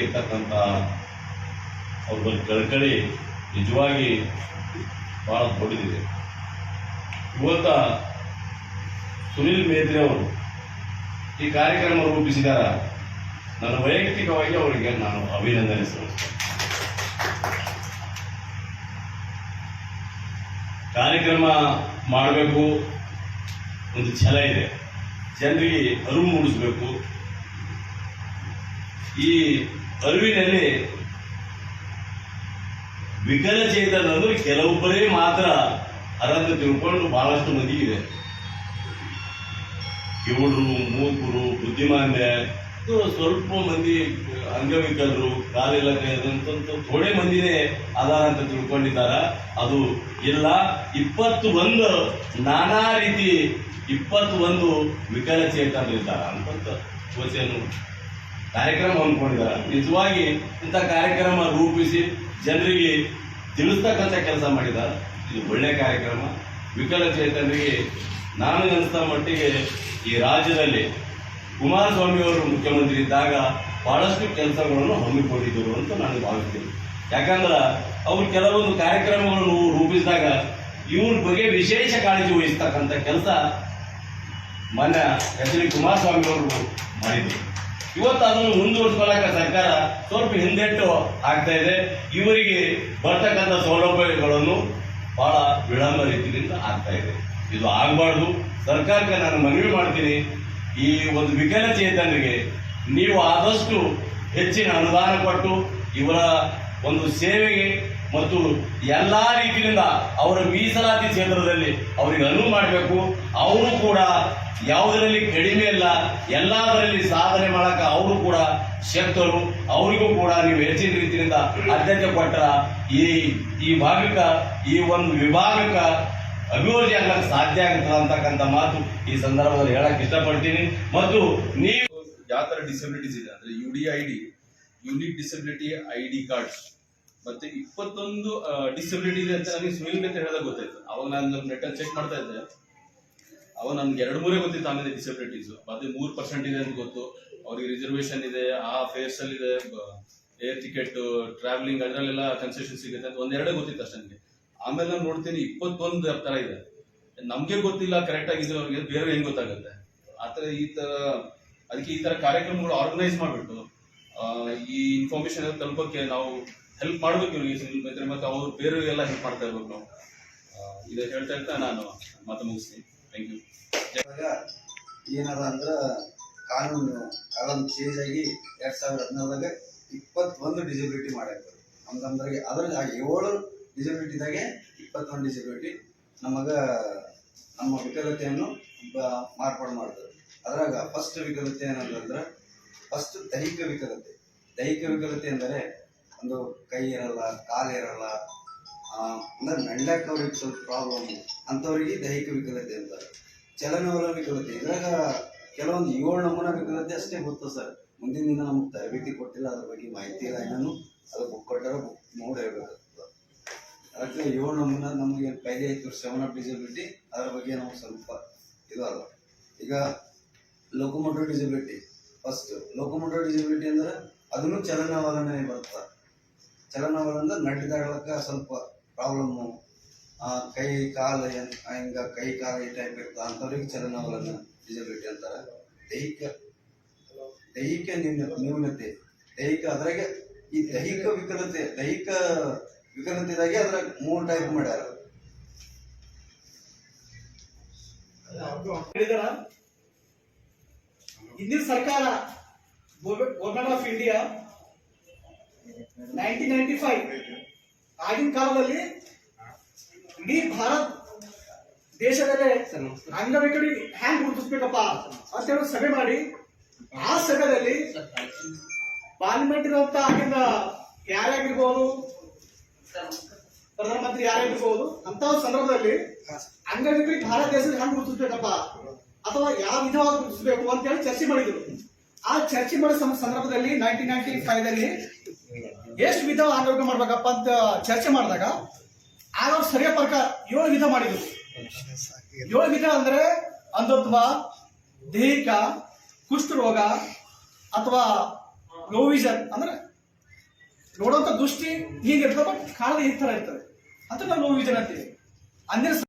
ಇರ್ತಕ್ಕಂಥ ಅವ್ರ ಬಗ್ಗೆ ಕಳ್ಕಳಿ ನಿಜವಾಗಿ ಭಾಳ ದೊಡ್ಡದಿದೆ. ಇವತ್ತ ಸುನಿಲ್ ಮೇತ್ರಿ ಅವರು ಈ ಕಾರ್ಯಕ್ರಮ ರೂಪಿಸಿದಾರ. ನನ್ನ ವೈಯಕ್ತಿಕವಾಗಿ ಅವರಿಗೆ ನಾನು ಅಭಿನಂದನೆ ಕಾರ್ಯಕ್ರಮ ಮಾಡಬೇಕು, ಒಂದು ಛಲ ಇದೆ. ಜನರಿಗೆ ಅರಿವು ಮೂಡಿಸಬೇಕು. ಈ ಅರಿವಿನಲ್ಲಿ ವಿಕಲಚೇತನರು ಕೆಲವೊಬ್ಬರೇ ಮಾತ್ರ ಅರ್ಹತೆ ತಿಳ್ಕೊಂಡು ಬಹಳಷ್ಟು ಮಂದಿ ಇದೆ ಕಿವುಡರು ಮೂಕರು ಬುದ್ಧಿಮಾಂದ್ಯ ಇದು ಸ್ವಲ್ಪ ಮಂದಿ ಅಂಗವಿಕಲರು ಕಾಲಿಲ್ಲ ಕೈದಂತ ಥೋಡೆ ಮಂದಿನೇ ಆಧಾರ ಅಂತ ತಿಳ್ಕೊಂಡಿದ್ದಾರ. ಅದು ಇಲ್ಲ ಇಪ್ಪತ್ತು ಒಂದು ನಾನಾ ರೀತಿ ಇಪ್ಪತ್ತು ಒಂದು ವಿಕಲಚೇತನರಿದ್ದಾರೆ ಅಂತ ಯೋಚನೆ ಕಾರ್ಯಕ್ರಮ ಹಮ್ಮಿಕೊಂಡಿದ್ದಾರೆ. ನಿಜವಾಗಿ ಇಂಥ ಕಾರ್ಯಕ್ರಮ ರೂಪಿಸಿ ಜನರಿಗೆ ತಿಳಿಸ್ತಕ್ಕಂಥ ಕೆಲಸ ಮಾಡಿದ್ದಾರೆ. ಇದು ಒಳ್ಳೆಯ ಕಾರ್ಯಕ್ರಮ. ವಿಕಲಚೇತನರಿಗೆ ನಾನು ಅನಿಸಿದ ಮಟ್ಟಿಗೆ ಈ ರಾಜ್ಯದಲ್ಲಿ ಕುಮಾರಸ್ವಾಮಿ ಅವರು ಮುಖ್ಯಮಂತ್ರಿ ಇದ್ದಾಗ ಬಹಳಷ್ಟು ಕೆಲಸಗಳನ್ನು ಹಮ್ಮಿಕೊಂಡಿದ್ದರು ಅಂತ ನಾನು ಭಾವಿಸ್ತೀನಿ. ಯಾಕಂದ್ರೆ ಅವ್ರು ಕೆಲವೊಂದು ಕಾರ್ಯಕ್ರಮಗಳನ್ನು ರೂಪಿಸಿದಾಗ ಇವ್ರ ಬಗ್ಗೆ ವಿಶೇಷ ಕಾಳಜಿ ವಹಿಸ್ತಕ್ಕಂಥ ಕೆಲಸ ಮಾನ್ಯ ಎಚ್ ಡಿ ಕುಮಾರಸ್ವಾಮಿ ಅವರು ಮಾಡಿದ್ರು. ಇವತ್ತು ಅದನ್ನು ಮುಂದುವರಿಸ್ಕೊಳ್ಳಕ ಸರ್ಕಾರ ಸ್ವಲ್ಪ ಹಿಂದೆಟ್ಟು ಆಗ್ತಾ ಇದೆ. ಇವರಿಗೆ ಬರ್ತಕ್ಕಂಥ ಸೌಲಭ್ಯಗಳನ್ನು ಬಹಳ ವಿಳಂಬ ರೀತಿಯಿಂದ ಆಗ್ತಾ ಇದೆ. ಇದು ಆಗಬಾರ್ದು. ಸರ್ಕಾರಕ್ಕೆ ನಾನು ಮನವಿ ಮಾಡ್ತೀನಿ. ಈ ಒಂದು ವಿಕಲಚೇತನರಿಗೆ ನೀವು ಆದಷ್ಟು ಹೆಚ್ಚಿನ ಅನುದಾನ ಕೊಟ್ಟು ಇವರ ಒಂದು ಸೇವೆಗೆ ಮತ್ತು ಎಲ್ಲಾ ರೀತಿಯಿಂದ ಅವರ ಮೀಸಲಾತಿ ಕ್ಷೇತ್ರದಲ್ಲಿ ಅವರಿಗೆ ಅನುವು ಮಾಡಬೇಕು. ಅವರು ಕೂಡ ಯಾವುದರಲ್ಲಿ ಕಡಿಮೆ ಇಲ್ಲ, ಎಲ್ಲದರಲ್ಲಿ ಸಾಧನೆ ಮಾಡಕ ಅವರು ಕೂಡ ಶಕ್ತರು. ಅವರಿಗೂ ಕೂಡ ನೀವು ಹೆಚ್ಚಿನ ರೀತಿಯಿಂದ ಆದ್ಯತೆ ಕೊಟ್ಟರ ಈ ಈ ಭಾಗಕ್ಕ, ಈ ಒಂದು ವಿಭಾಗಕ್ಕ ಅಭಿವೃದ್ಧಿ ಆಗಕ್ಕೆ ಸಾಧ್ಯ ಆಗುತ್ತದೆ ಅಂತಕ್ಕಂಥ ಮಾತು ಈ ಸಂದರ್ಭದಲ್ಲಿ ಹೇಳಕ್ ಇಷ್ಟಪಡ್ತೀನಿ. ಮತ್ತು ನೀವು ಯಾವ ತರ ಡಿಸಬಿಲಿಟೀಸ್ ಇದೆ. ಅಂದ್ರೆ U D I D unique disability I D cards ಮತ್ತೆ ಇಪ್ಪತ್ತೊಂದು ಡಿಸಬಿಲಿಟಿ ಇದೆ ಅಂತ ನನಗೆ ಸುನಿಲ್ ಅಂತ ಹೇಳಿದಾಗ ಗೊತ್ತಾಯ್ತು. ಅವಾಗ ನಾನು ನೆಟ್ಟಲ್ಲಿ ಚೆಕ್ ಮಾಡ್ತಾ ಇದ್ದೆ. ಅವಾಗ ನನ್ಗೆ ಎರಡು ಮೂರೇ ಗೊತ್ತಿತ್ತು ಆಮೇಲೆ ಡಿಸಬಿಲಿಟೀಸ್ ಅದೇ ಮೂರು ಪರ್ಸೆಂಟ್ ಇದೆ ಅಂತ ಗೊತ್ತು. ಅವ್ರಿಗೆ ರಿಸರ್ವೇಶನ್ ಇದೆ, ಆ ಫೇರ್ಸ್ ಅಲ್ಲಿ ಇದೆ ಏರ್ ಟಿಕೆಟ್ ಟ್ರಾವೆಲಿಂಗ್ ಅದರಲ್ಲೆಲ್ಲ ಕನ್ಸೆಷನ್ ಸಿಗುತ್ತೆ ಅಂತ ಒಂದೆರಡೇ ಗೊತ್ತಿತ್ತು ಅಷ್ಟೇ ನನಗೆ ಆಮೇಲೆ ನಾನು ನೋಡ್ತೀನಿ ಇಪ್ಪತ್ತೊಂದು ತರ ಇದೆ. ನಮ್ಗೆ ಗೊತ್ತಿಲ್ಲ ಕರೆಕ್ಟ್ ಆಗಿದೆ ಅವ್ರಿಗೆ ಬೇರೆ ಹೆಂಗ್ ಗೊತ್ತಾಗುತ್ತೆ? ಆತರ ಈ ತರ, ಅದಕ್ಕೆ ಈ ತರ ಕಾರ್ಯಕ್ರಮಗಳು ಆರ್ಗನೈಸ್ ಮಾಡ್ಬಿಟ್ಟು ಈ ಇನ್ಫಾರ್ಮೇಶನ್ ತಲುಪಕ್ಕೆ ನಾವು ಹೆಲ್ಪ್ ಮಾಡ್ಬೇಕು ಇವ್ರಿಗೆ ಸುನಿಲ್ ಮೇತ್ರಿ ಮತ್ತೆ ಅವ್ರು ಎಲ್ಲ ಹೆಲ್ಪ್ ಮಾಡ್ತಾ ಇರ್ಬೇಕು ಇದು ಹೇಳ್ತಾ ಇರ್ತಾ ನಾನು ಮಾತು ಮುಗಿಸ್ತೀನಿ. ಥ್ಯಾಂಕ್ ಯು ಏನದ ಅಂದ್ರೆ ಕಾನೂನು ಕಾನೂನು ಚೇಂಜ್ ಆಗಿ ಎರಡ್ ಸಾವಿರದ ಹದಿನಾರದಾಗ ಇಪ್ಪತ್ತೊಂದು ಡಿಸಬಿಲಿಟಿ ಮಾಡ್ಯಾರ ನಮ್ಗಂದ್ರೆ ಅದ್ರಾಗ ಏಳು ಡಿಸಬಿಲಿಟಿದಾಗೆ ಇಪ್ಪತ್ತೊಂದು ಡಿಸಬಿಲಿಟಿ ನಮಗ ನಮ್ಮ ವಿಕಲತೆಯನ್ನು ಮಾರ್ಪಾಡು ಮಾಡ್ತಾರೆ. ಅದ್ರಾಗ ಫಸ್ಟ್ ವಿಕಲತೆ ಏನಂತಂದ್ರೆ ಫಸ್ಟ್ ದೈಹಿಕ ವಿಕಲತೆ. ದೈಹಿಕ ವಿಕಲತೆ ಎಂದರೆ ಒಂದು ಕೈ ಇರಲ್ಲ ಕಾಲು ಇರಲ್ಲ ಆ, ಅಂದ್ರೆ ನಡ್ಲಕ್ಕೆ ಅವ್ರಿಗೆ ಸ್ವಲ್ಪ ಪ್ರಾಬ್ಲಮ್ ಅಂಥವ್ರಿಗೆ ದೈಹಿಕ ವಿಕಲತೆ ಅಂತಾರೆ ಚಲನವಲ ವಿಕಲತೆ. ಇದ್ರಾಗ ಕೆಲವೊಂದು ಏಳು ನಮೂನ ವಿಕಲತೆ ಅಷ್ಟೇ ಗೊತ್ತು ಸರ್. ಮುಂದಿನ ದಿನ ನಮ್ಗೆ ತರಬೇತಿ ಕೊಟ್ಟಿಲ್ಲ ಅದ್ರ ಬಗ್ಗೆ ಮಾಹಿತಿ ಇಲ್ಲ. ಇನ್ನೂ ಅದು ಬುಕ್ ಕೊಟ್ಟಾರ ಬುಕ್ ನೋಡಿ ಅದಕ್ಕೆ ಏಳು ನಮೂನ ನಮಗೆ ಕೈದಿ ಆಯ್ತು ಸೆವೆನ್ ಆಫ್ ಡಿಸಬಿಲಿಟಿ ಅದ್ರ ಬಗ್ಗೆ ನಾವು ಸ್ವಲ್ಪ ಇದು ಈಗ locomotor disability first locomotor disability ಅಂದ್ರೆ ಅದನ್ನು ಚಲನವಲನೇ ಬರುತ್ತೆ ಚಲನವಲನ ನಡೆದಾಡಲಿಕ್ಕೆ ಸ್ವಲ್ಪ ಪ್ರಾಬ್ಲಮ್ಮು ಕೈ ಕಾಲು ಹಿಂಗೆ ಕೈ ಕಾಲು ಈ ಟೈಪ್ ಇರ್ತದೆ ಅಂಥವ್ರಿಗೆ ಚಲನವಲನ ಡಿಸಬಿಲಿಟಿ ಅಂತಾರೆ ದೈಹಿಕ ದೈಹಿಕ ನ್ಯೂನ ನ್ಯೂನತೆ ದೈಹಿಕ ಅದ್ರಾಗೆ ಈ ದೈಹಿಕ ವಿಕಲತೆ ದೈಹಿಕ ವಿಕಲತೆದಾಗೆ ಅದ್ರಾಗ ಮೂರು ಟೈಪ್ ಮಾಡ್ಯಾರ ಹಿಂದಿನ ಸರ್ಕಾರ government of India nineteen ninety five. ಆಗಿನ ಕಾಲದಲ್ಲಿ ಇಡೀ ಭಾರತ್ ದೇಶದಲ್ಲೇ ಅಂಗವಿಕಲಿ ಹ್ಯಾಂಗ್ ಗುರುತಿಸ್ಬೇಕಪ್ಪ ಅಂತ ಹೇಳಿ ಸಭೆ ಮಾಡಿ, ಆ ಸಭೆಯಲ್ಲಿ ಪಾರ್ಲಿಮೆಂಟ್ ಇರುವಂತ ಆಗಿನ ಯಾರ್ಯಾಗಿರ್ಬೋದು ಪ್ರಧಾನಮಂತ್ರಿ ಯಾರಾಗಿರ್ಬೋದು ಅಂತ ಸಂದರ್ಭದಲ್ಲಿ ಅಂಗವಿಕಲಿ ಭಾರತ ದೇಶದ ಹ್ಯಾಂಗ್ ಗುರುತಿಸ್ಬೇಕಪ್ಪ ಅಥವಾ ಯಾವ ವಿಧವಾಗಿ ಗುರುತಿಸಬೇಕು ಅಂತ ಹೇಳಿ ಚರ್ಚೆ ಮಾಡಿದ್ರು. ಆ ಚರ್ಚೆ ಮಾಡೋ ಸಂದರ್ಭದಲ್ಲಿ ನೈನ್ಟೀನ್ ನೈನ್ಟಿ ಫೈವ್ ಅಲ್ಲಿ ಎಷ್ಟು ವಿಧ ಆರೋಗ್ಯ ಮಾಡ್ಬೇಕಪ್ಪ ಅಂತ ಚರ್ಚೆ ಮಾಡಿದಾಗ ಆಗ ಸರಿಯ ಪ್ರಕಾರ ಏಳು ವಿಧ ಮಾಡಿದ್ರು. ಏಳು ವಿಧ ಅಂದ್ರೆ ಅಂಧತ್ವ ದೈಹಿಕ ಕುಷ್ಠರೋಗ ಅಥವಾ ಲೋವಿಜನ್ ಅಂದ್ರೆ ನೋಡುವಂತ ದೃಷ್ಟಿ ಹೀಗಿರ್ತದೆ ಬಟ್ ಕಾಣದ ಈ ತರ ಇರ್ತದೆ. ಅಂತ ನಾವು ಲೋವಿಜನ್ ವಿಜನ್ ಅಂತೀವಿ. ಅಂದಿನ